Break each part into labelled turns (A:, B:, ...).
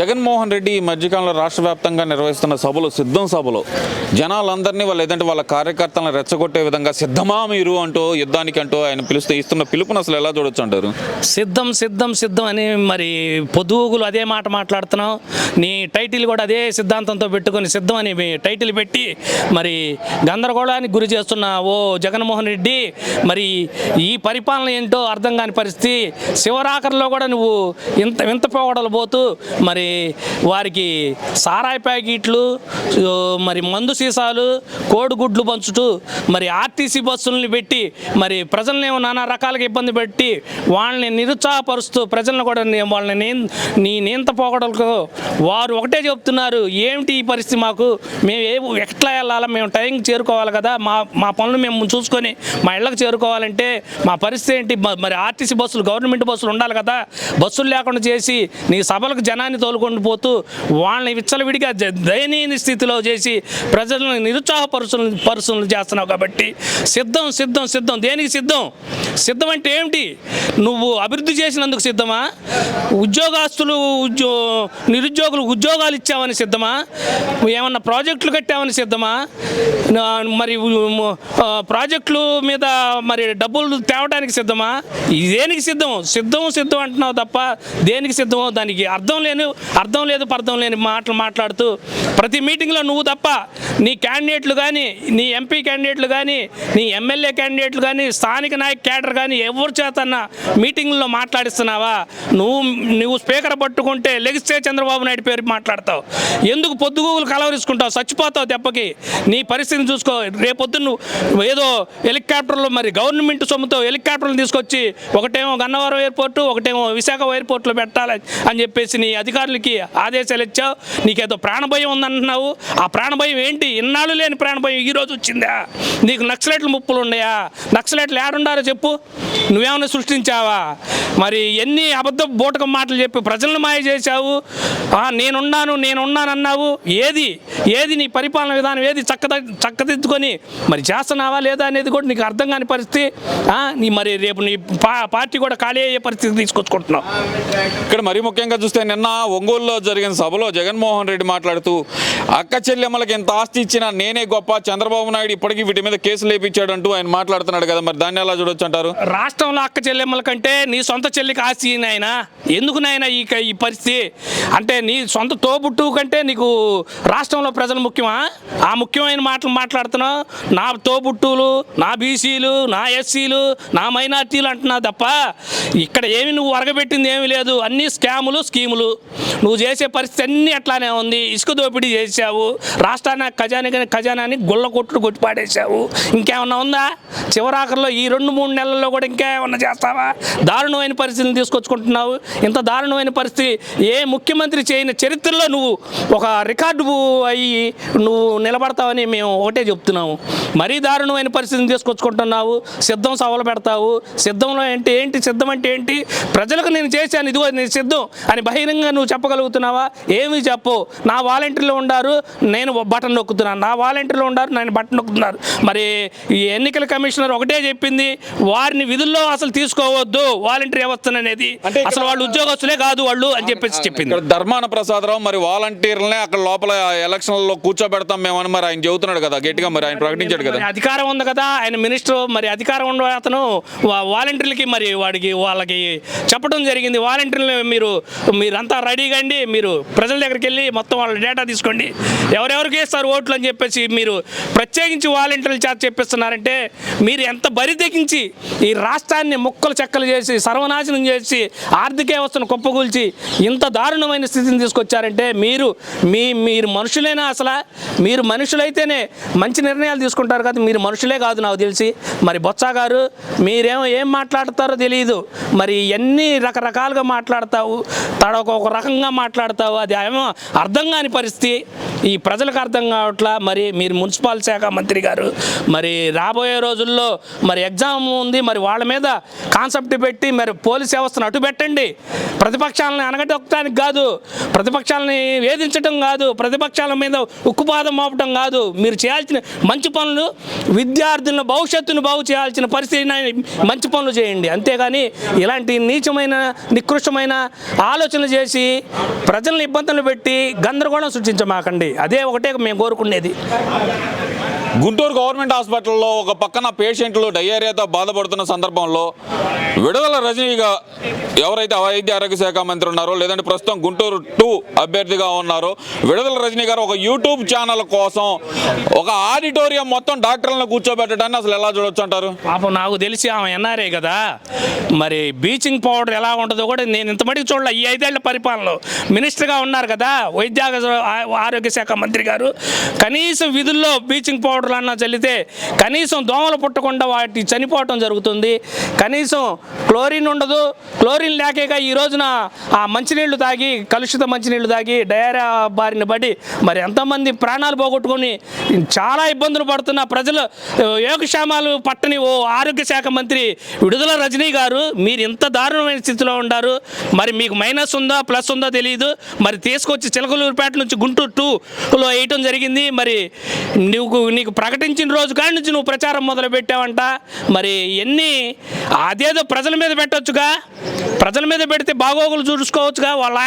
A: జగన్మోహన్ రెడ్డి ఈ మధ్యకాలంలో రాష్ట్ర వ్యాప్తంగా నిర్వహిస్తున్న సభలు సిద్ధం సభలు. జనాలందరినీ వాళ్ళు ఏదంటే వాళ్ళ కార్యకర్తలను రెచ్చగొట్టే విధంగా సిద్ధమా మీరు అంటూ యుద్ధానికి అంటూ ఆయన పిలుస్తూ ఇస్తున్న పిలుపును అసలు ఎలా చూడొచ్చు అంటారు?
B: సిద్ధం సిద్ధం సిద్ధం అని మరి పొదుగులు అదే మాట మాట్లాడుతున్నావు నీ టైటిల్ కూడా అదే సిద్ధాంతంతో పెట్టుకొని సిద్ధం అని టైటిల్ పెట్టి మరి గందరగోళానికి గురి చేస్తున్న ఓ జగన్మోహన్ రెడ్డి మరి ఈ పరిపాలన ఏంటో అర్థం కాని పరిస్థితి. శివరాకర్లో కూడా నువ్వు ఇంత వింత పోవడలు పోతూ మరి వారికి సారాయి ప్యాకెట్లు మరి మందు సీసాలు కోడిగుడ్లు పంచుతూ మరి ఆర్టీసీ బస్సుల్ని పెట్టి మరి ప్రజల్ని నానా రకాలుగా ఇబ్బంది పెట్టి వాళ్ళని నిరుత్సాహపరుస్తూ ప్రజలను కూడా వాళ్ళని నీ- నీ నేంత పోగడలకు వారు ఒకటే చెప్తున్నారు ఏమిటి ఈ పరిస్థితి మాకు? మేము ఏ ఎట్లా వెళ్ళాలా? మేము టైంకి చేరుకోవాలి కదా. మా మా పనులు మేము చూసుకొని మా ఇళ్ళకి చేరుకోవాలంటే మా పరిస్థితి ఏంటి? మరి ఆర్టీసీ బస్సులు గవర్నమెంట్ బస్సులు ఉండాలి కదా. బస్సులు లేకుండా చేసి నీ సభలకు జనాన్ని తోలుకొని పోతూ వాళ్ళని విచ్చలవిడిగా దయనీయ స్థితిలో చేసి ప్రజలను నిరుత్సాహపరుచు పరుసలు చేస్తున్నావు కాబట్టి సిద్ధం సిద్ధం సిద్ధం. దేనికి సిద్ధం? సిద్ధం అంటే ఏమిటి? నువ్వు అభివృద్ధి చేసినందుకు సిద్ధమా? ఉద్యోగస్తులు ఉద్యో నిరుద్యోగులు ఉద్యోగాలు ఇచ్చావని సిద్ధమా? ఏమన్నా ప్రాజెక్టులు కట్టావని సిద్ధమా? మరి ప్రాజెక్టులు మీద మరి డబ్బులు తేవడానికి సిద్ధమా? దేనికి సిద్ధం. సిద్ధం సిద్ధం అంటున్నావు తప్ప దేనికి సిద్ధమో దానికి అర్థం లేని అర్థం లేదు పర్థం లేని మాటలు మాట్లాడుతూ ప్రతి మీటింగ్లో నువ్వు తప్ప నీ క్యాండిడేట్లు కానీ నీ ఎంపీ క్యాండిడేట్లు కానీ నీ ఎమ్మెల్యే క్యాండిడేట్లు కానీ స్థానిక నాయక క్యాడర్ కానీ ఎవరి చేతన్న మీటింగ్లో మాట్లాడిస్తున్నావా? నువ్వు నువ్వు స్పీకర్ పట్టుకుంటే లెగిస్తే చంద్రబాబు నాయుడు పేరు మాట్లాడతావు. ఎందుకు పొద్దుగూగులు కలవరించుకుంటావు చచ్చిపోతావు దెబ్బకి. నీ పరిస్థితిని చూసుకో. రేపొద్దు నువ్వు ఏదో హెలికాప్టర్లు మరి గవర్నమెంట్ సొమ్ముతో హెలికాప్టర్లు తీసుకొచ్చి ఒకటేమో గన్నవరం ఎయిర్పోర్టు ఒకటేమో విశాఖ ఎయిర్పోర్ట్లో పెట్టాలి అని చెప్పేసి నీ అధికారులకి ఆదేశాలు ఇచ్చావు? నీకేదో ప్రాణభయం ఉందంటున్నావు? ఆ ప్రాణభయం ఏంటి? ఇన్నాళ్ళు లేని ప్రాణభయం ఈ రోజు వచ్చిందా? నీకు నక్సలైట్లు ముప్పులు ఉన్నాయా? నక్సలైట్లు ఏడుండారో చెప్పు. నువ్వేమైనా సృష్టించావా? మరి ఎన్ని అబద్ధ బూటకం మాటలు చెప్పి ప్రజలను మాయ చేశావు? ఆ, నేనున్నాను నేనున్నాను అన్నావు ఏది? ఏది నీ పరిపాలన విధానం? ఏది చక్కద చక్కదిద్దుకొని మరి చేస్తున్నావా లేదా అనేది కూడా నీకు అర్థం కాని పరిస్థితి. నీ మరి రేపు నీ పార్టీ కూడా ఖాళీ అయ్యే పరిస్థితి తీసుకొచ్చుకుంటున్నావు.
A: ఇక్కడ మరీ ముఖ్యంగా చూస్తే నిన్న ఒంగోలులో జరిగిన సభలో జగన్మోహన్ రెడ్డి మాట్లాడుతూ అక్క చెల్లెమ్మలకి ఎంత ఆస్తి ఇచ్చినా నేనే గొప్ప చంద్రబాబు నాయుడు ఇప్పటికీ వీటి మీద కేసులు వేయించాడంటూ ఆయన మాట్లాడుతున్నాడు కదా. మరి దాన్ని ఎలా చూడొచ్చు అంటారు?
B: రాష్ట్రంలో అక్క చెల్లెమ్మల కంటే నీ సొంత చెల్లికి ఆస్తి నాయన? ఎందుకు నాయన ఈ క- ఈ పరిస్థితి? అంటే నీ సొంత తోబుట్టు కంటే నీకు రాష్ట్రంలో ప్రజలు ముఖ్యమా? ఆ ముఖ్యమైన మాటలు మాట్లాడుతున్నావు. నా తోబుట్టులు నా బీసీలు నా ఎస్సీలు నా మైనార్టీలు అంటున్నావు తప్ప ఇక్కడ ఏమి నువ్వు వరగబెట్టింది ఏమీ లేదు. అన్ని స్కాములు స్కీములు. నువ్వు చేసే పరిస్థితి అన్నీ అట్లానే ఉంది. ఇసుక దోపిడీ చేసావు రాష్ట్రాన్ని ఖజానా ఖజానాని గుళ్ళ కొట్టుడు కొట్టి పాడేశావు ఇంకేమన్నా ఉందా? చివరాఖరిలో ఈ రెండు మూడు నెలల్లో కూడా ఇంకేమన్నా చేస్తావా? దారుణమైన పరిస్థితిని తీసుకొచ్చుకుంటున్నావు. ఇంత దారుణమైన పరిస్థితి ఏ ముఖ్యమంత్రి చేయని చరిత్రలో నువ్వు ఒక రికార్డు అయ్యి నువ్వు నిలబడతావని మేము ఒకటే చెప్తున్నాము. మరీ దారుణమైన పరిస్థితిని తీసుకొచ్చుకుంటున్నావు. సిద్ధం సవాలు పెడతావు. సిద్ధంలో ఏంటి ఏంటి సిద్ధం అంటే ఏంటి? ప్రజలకు నేను చేశాను ఇదిగో నేను సిద్ధం అని బహిరంగంగా నువ్వు చెప్పగలుగుతున్నావా? ఏమీ చెప్పు నా వాలంటీర్లు ఉండారు నేను బటన్ నొక్కుతున్నాను. నా వాలంటీర్లు ఉండారు నేను బటన్ నొక్కుతున్నారు. మరి ఈ ఎన్నికల కమిషనర్ ఒకటే చెప్పింది వారిని విధుల్లో అసలు తీసుకోవద్దు వాలంటీర్ వ్యవస్థ అనేది అసలు వాళ్ళు ఉద్యోగస్తులే కాదు వాళ్ళు అని చెప్పేసి చెప్పింది.
A: ధర్మాన ప్రసాదరావు మరి వాలంటీర్లనే అక్కడ లోపల ఎలక్షన్లలో కూర్చోబెడతాం మేమని మరి ఆయన చెబుతున్నాడు కదా గట్టిగా మరి ఆయన ప్రకటించాడు కదా.
B: అధికారం ఉంది కదా ఆయన మినిస్టర్ మరి అధికారం ఉన్న అతను వాలంటీర్లకి మరి వాడికి వాళ్ళకి చెప్పడం జరిగింది. వాలంటీర్లు మీరు మీరంతా రెడీగా అండి మీరు ప్రజల దగ్గరికి వెళ్ళి మొత్తం వాళ్ళ డేటా తీసుకోండి. ఎవరెవరికి వేస్తారు ఓట్లు అని చెప్పేసి మీరు ప్రత్యేకించి వాలంటీర్ల చేత చెప్పిస్తున్నారంటే మీరు ఎంత బరి తెగించి ఈ రాష్ట్రాన్ని ముక్కలు చెక్కలు చేసి సర్వనాశనం చేసి ఆర్థిక వ్యవస్థను కుప్పగూల్చి ఇంత దారుణమైన స్థితిని తీసుకొచ్చారంటే మీరు మీ మీరు మనుషులేనా అసలు మీరు మనుషులైతేనే మంచి నిర్ణయాలు తీసుకుంటారు కదా మీరు మనుషులే కాదు నాకు తెలిసి. మరి బొత్స గారు మీరేమో ఏం మాట్లాడతారో తెలియదు. మరి ఎన్ని రకరకాలుగా మాట్లాడతావు తడొక ఒక రకంగా మాట్లాడతావు అది ఏమో అర్థం కాని పరిస్థితి. ఈ ప్రజలకు అర్థం కావట్లా మరి మీరు మున్సిపల్ శాఖ మంత్రి గారు మరి రాబోయే రోజుల్లో మరి ఎగ్జామ్ ఉంది మరి వాళ్ళ మీద కాన్సెప్ట్ పెట్టి మరి పోలీస్ వ్యవస్థను అటు పెట్టండి. ప్రతిపక్షాలను అనగటొక్కడానికి కాదు ప్రతిపక్షాలని వేధించడం కాదు ప్రతిపక్షాల మీద ఉక్కుపాద మోపడం కాదు. మీరు చేయాల్సిన మంచి పనులు విద్యార్థుల భవిష్యత్తును బాగు చేయాల్సిన పరిస్థితిని మంచి పనులు చేయండి. అంతేగాని ఇలాంటి నీచమైన నికృష్టమైన ఆలోచనలు చేసి ప్రజలను ఇబ్బందులు పెట్టి గందరగోళం సృష్టించమాకండి. అదే ఒకటే మేము కోరుకునేది.
A: గుంటూరు గవర్నమెంట్ హాస్పిటల్లో ఒక పక్కన పేషెంట్లు డయేరియాతో బాధపడుతున్న సందర్భంలో విడుదల రజనీగా ఎవరైతే వైద్య ఆరోగ్య శాఖ మంత్రి ఉన్నారో లేదంటే ప్రస్తుతం గుంటూరు టూ అభ్యర్థిగా ఉన్నారో విడుదల రజనీ గారు ఒక యూట్యూబ్ ఛానల్ కోసం ఒక ఆడిటోరియం మొత్తం డాక్టర్లను కూర్చోబెట్టడాన్ని అసలు ఎలా చూడొచ్చు అంటారు?
B: పాపం నాకు తెలిసి ఆమె ఎన్ఆర్ఏ కదా. మరి బీచింగ్ పౌడర్ ఎలా ఉంటుందో కూడా నేను ఇంతమటికి చూడలే. ఈ ఐదేళ్ళ పరిపాలనలో మినిస్టర్గా ఉన్నారు కదా వైద్య ఆరోగ్య శాఖ మంత్రి గారు. కనీసం విధుల్లో బీచింగ్ పౌడర్ అన్నా చల్లితే కనీసం దోమలు పుట్టకుండా వాటి చనిపోవటం జరుగుతుంది. కనీసం క్లోరిన్ ఉండదు. క్లోరిన్ లేకేగా ఈ రోజున ఆ మంచినీళ్ళు తాగి కలుషిత మంచినీళ్ళు తాగి డయేరియా బారిన పడి మరి ఎంతమంది ప్రాణాలు పోగొట్టుకొని చాలా ఇబ్బందులు పడుతున్న ప్రజలు. యోగక్షేమాలు పట్టని ఓ ఆరోగ్య శాఖ మంత్రి విడుదల రజనీ గారు మీరు ఇంత దారుణమైన స్థితిలో ఉన్నారు మరి మీకు మైనస్ ఉందా ప్లస్ ఉందో తెలియదు మరి తీసుకొచ్చి చిలకలూరుపేట నుంచి గుంటూరు టూలో వేయటం జరిగింది. మరి నువ్వు నీకు ప్రకటించిన రోజు కాడి నుంచి నువ్వు ప్రచారం మొదలు పెట్టావంట మరి ఎన్ని అదేదో ప్రజల మీద పెట్టొచ్చుగా? ప్రజల మీద పెడితే బాగోగులు చూసుకోవచ్చుగా? వాళ్ళ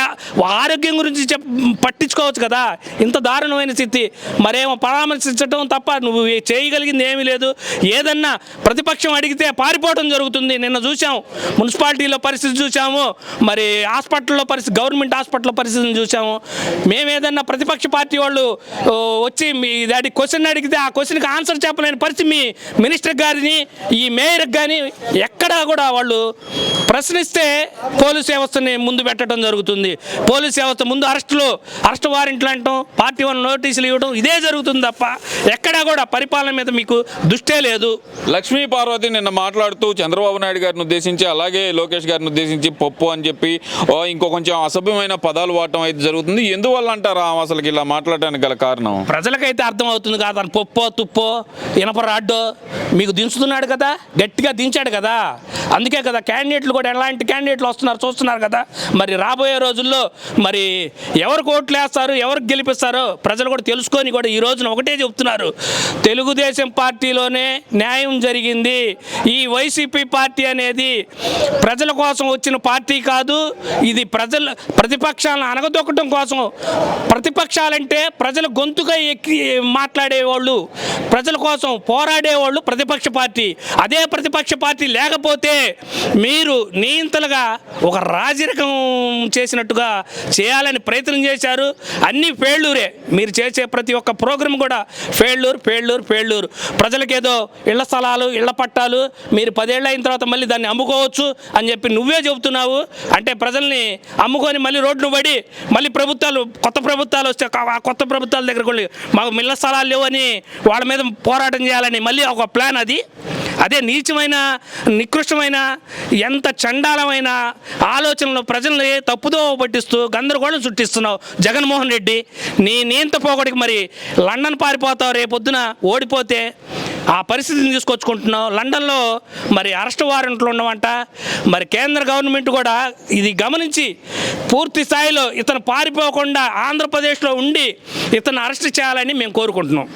B: ఆరోగ్యం గురించి చెప్ పట్టించుకోవచ్చు కదా? ఇంత దారుణమైన స్థితి. మరేమో పరామర్శించడం తప్ప నువ్వు చేయగలిగింది ఏమీ లేదు. ఏదన్నా ప్రతిపక్షం అడిగితే పారిపోవడం జరుగుతుంది. నిన్న చూసాం మున్సిపాలిటీలో పరిస్థితి చూసాము మరి హాస్పిటల్లో పరిస్థితి గవర్నమెంట్ హాస్పిటల్లో పరిస్థితిని చూసాము మేము ఏదన్నా ప్రతిపక్ష పార్టీ వాళ్ళు వచ్చి మీ దాడి క్వశ్చన్ అడిగితే ఆ క్వశ్చన్కి ఆన్సర్ చెప్పలేని పరిస్థితి మీ మినిస్టర్ గారిని ఈ మేయర్కి కానీ ఎక్కడా కూడా వాళ్ళు ప్రశ్నిస్తే పోలీస్ వ్యవస్థని ముందు పెట్టడం జరుగుతుంది. పోలీస్ వ్యవస్థ ముందు అరెస్టులు అరెస్ట్ వారెంట్లు అంటాం పార్టీ వన్ నోటీసులు ఇవ్వడం ఇదే జరుగుతుంది తప్ప ఎక్కడా కూడా పరిపాలన మీద మీకు దృష్టే లేదు.
A: లక్ష్మీ పార్వతి నిన్న మాట్లాడుతూ చంద్రబాబు నాయుడు గారిని ఉద్దేశించి అలాగే లోకేష్ గారిని ఉద్దేశించి పప్పు అని చెప్పి ఇంకో కొంచెం అసభ్యమైన పదాలు వాడటం అయితే జరుగుతుంది. ఎందువల్ల అంటారా అసలు ఇలా మాట్లాడటానికి గల కారణం?
B: ప్రజలకైతే అర్థమవుతుంది కదా తను పప్పో తుప్పో ఇనప రాడ్డో మీకు దించుతున్నాడు కదా గట్టిగా దించాడు కదా. అందుకే కదా క్యాండిడేట్లు కూడా ఎలాంటి క్యాండిడేట్లు వస్తున్నారు చూస్తున్నారు కదా. మరి రాబోయే రోజుల్లో మరి ఎవరికి ఓట్లు వేస్తారు ఎవరికి గెలిపిస్తారో ప్రజలు కూడా తెలుసుకొని కూడా ఈ రోజున ఒకటే చెప్తున్నారు. తెలుగుదేశం పార్టీలోనే న్యాయం జరిగింది. ఈ వైసీపీ పార్టీ అనేది ప్రజల కోసం వచ్చిన పార్టీ కాదు ఇది ప్రజల ప్రతిపక్షాలను అనగదొక్కడం కోసం. ప్రతిపక్షాలంటే ప్రజల గొంతుగా ఎక్కి మాట్లాడేవాళ్ళు ప్రజల కోసం పోరాడేవాళ్ళు ప్రతిపక్ష పార్టీ. అదే ప్రతిపక్ష పార్టీ లేకపోతే మీరు నియంతలుగా ఒక రాజరికం చేసినట్టుగా చేయాలని ప్రయత్నం చేశారు. అన్నీ ఫెయిల్యూరే మీరు చేసే ప్రతి ఒక్క ప్రోగ్రామ్ కూడా ఫెయిల్యూర్ ఫెయిల్యూర్ ఫెయిల్యూర్ ప్రజలకేదో ఇళ్ళ స్థలాలు ఇళ్ళ పట్టాలు మీరు పదేళ్ళు అయిన తర్వాత మళ్ళీ దాన్ని అమ్ముకోవచ్చు అని చెప్పి నువ్వే చెబుతున్నావు. అంటే ప్రజల్ని అమ్ముకొని మళ్ళీ రోడ్లు పడి మళ్ళీ ప్రభుత్వాలు కొత్త ప్రభుత్వాలు వస్తే ఆ కొత్త ప్రభుత్వాల దగ్గరకు వెళ్ళి మాకు మిల్ల స్థలాలు లేవని వాళ్ళ మీద పోరాటం చేయాలని మళ్ళీ ఒక ప్లాన్ అది. అదే నీచమైన నికృష్టమైన ఎంత చండాలమైన ఆలోచనలు ప్రజల్ని తప్పుదో పట్టిస్తూ గందరగోళం చుట్టిస్తున్నావు జగన్మోహన్ రెడ్డి నీ నీంత పోగొడికి మరి లండన్ పారిపోతావు రేపొద్దున ఓడిపోతే ఆ పరిస్థితిని తీసుకొచ్చుకుంటున్నావు. లండన్లో మరి అరెస్ట్ వారెంట్లు ఉండవంట. మరి కేంద్ర గవర్నమెంట్ కూడా ఇది గమనించి పూర్తి స్థాయిలో ఇతను పారిపోకుండా ఆంధ్రప్రదేశ్లో ఉండి ఇతను అరెస్ట్ చేయాలని మేము కోరుకుంటున్నాం.